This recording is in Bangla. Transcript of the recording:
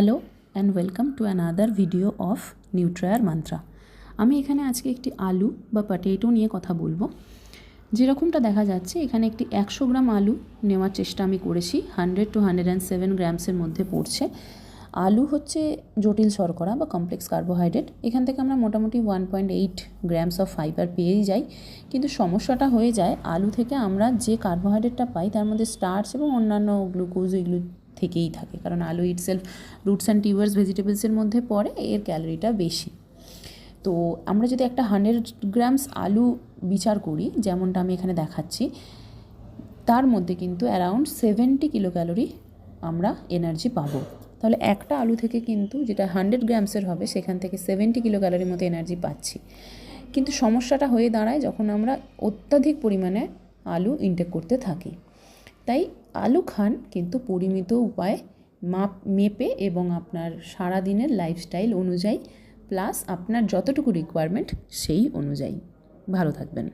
Hello and welcome to another video of নিউট্রায়ার মান্ত্রা আমি এখানে আজকে একটি আলু বা পটেটো নিয়ে কথা বলব। যেরকমটা দেখা যাচ্ছে, এখানে একটি একশো গ্রাম আলু নেওয়ার চেষ্টা আমি করেছি। Hundred to hundred and seven গ্রামসের মধ্যে পড়ছে। আলু হচ্ছে জটিল শর্করা বা কমপ্লেক্স কার্বোহাইড্রেট এখান থেকে আমরা মোটামুটি one point eight grams of fibre পেয়েই যাই। কিন্তু সমস্যাটা হয়ে যায়, আলু থেকে আমরা যে কার্বোহাইড্রেটটা পাই, তার মধ্যে স্টার্চ এবং অন্যান্য গ্লুকোজ এগুলো থেকেই থাকে। কারণ আলু ইটসেলফ রুটস অ্যান্ড টিউবার্স ভেজিটেবলসের মধ্যে পড়ে, এর ক্যালোরিটা বেশি। তো আমরা যদি একটা হান্ড্রেড গ্রামস আলু বিচার করি, যেমনটা আমি এখানে দেখাচ্ছি, তার মধ্যে কিন্তু অ্যারাউন্ড সেভেন্টি কিলো ক্যালোরি আমরা এনার্জি পাবো। তাহলে একটা আলু থেকে কিন্তু যেটা হান্ড্রেড গ্রামসের হবে, সেখান থেকে সেভেন্টি কিলো ক্যালোরির মতো এনার্জি পাচ্ছি। কিন্তু সমস্যাটা হয়ে দাঁড়ায় যখন আমরা অত্যাধিক পরিমাণে আলু ইনটেক করতে থাকি। তাই আলু খান, কিন্তু পরিমিত উপায়ে মাপ, মেপে এবং আপনার সারা দিনের লাইফস্টাইল অনুযায়ী প্লাস আপনার যতটুকু রিকোয়ারমেন্ট সেই অনুযায়ী। ভালো থাকবেন।